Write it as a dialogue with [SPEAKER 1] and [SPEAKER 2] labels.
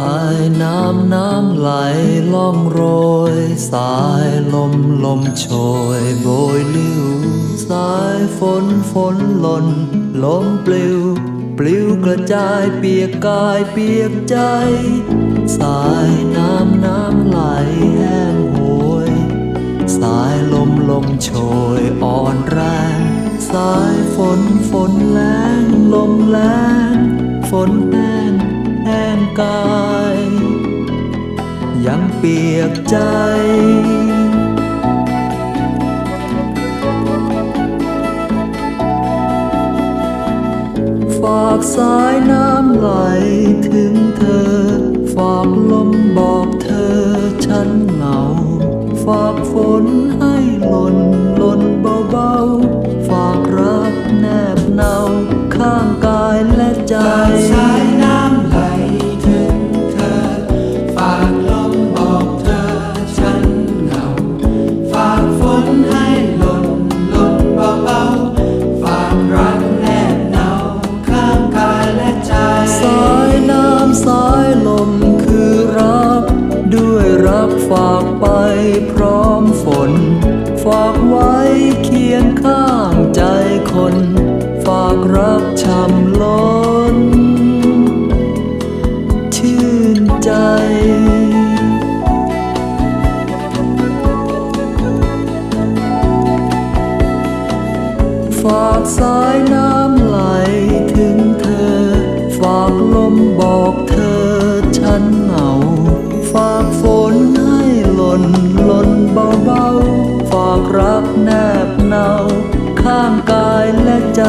[SPEAKER 1] ายน้ำน้ำไหลล่องโรย สายลมลมโชยโบยลิ้ว สายฝนฝนหล่นลมปลิว ปลิวกระจายเปียกกายเปียกใจ สายน้ำน้ำไหลแห้งโหย สายลมลมโชยอ่อนแรง สายฝนฝนแรงลมแรงฝนแห้ง เปียกใจ ฝากสายน้ำไหลถึงเธอ ฝากลมบอกเธอฉันเหงา ฝากฝนให้ ช่ำล้น ชื่นใจ ฝากสายน้ำไหลถึงเธอ ฝากลมบอกเธอฉันเหงา ฝากฝนให้หล่นหล่นเบาๆ ฝากรักแนบเนาข้างกายและใจ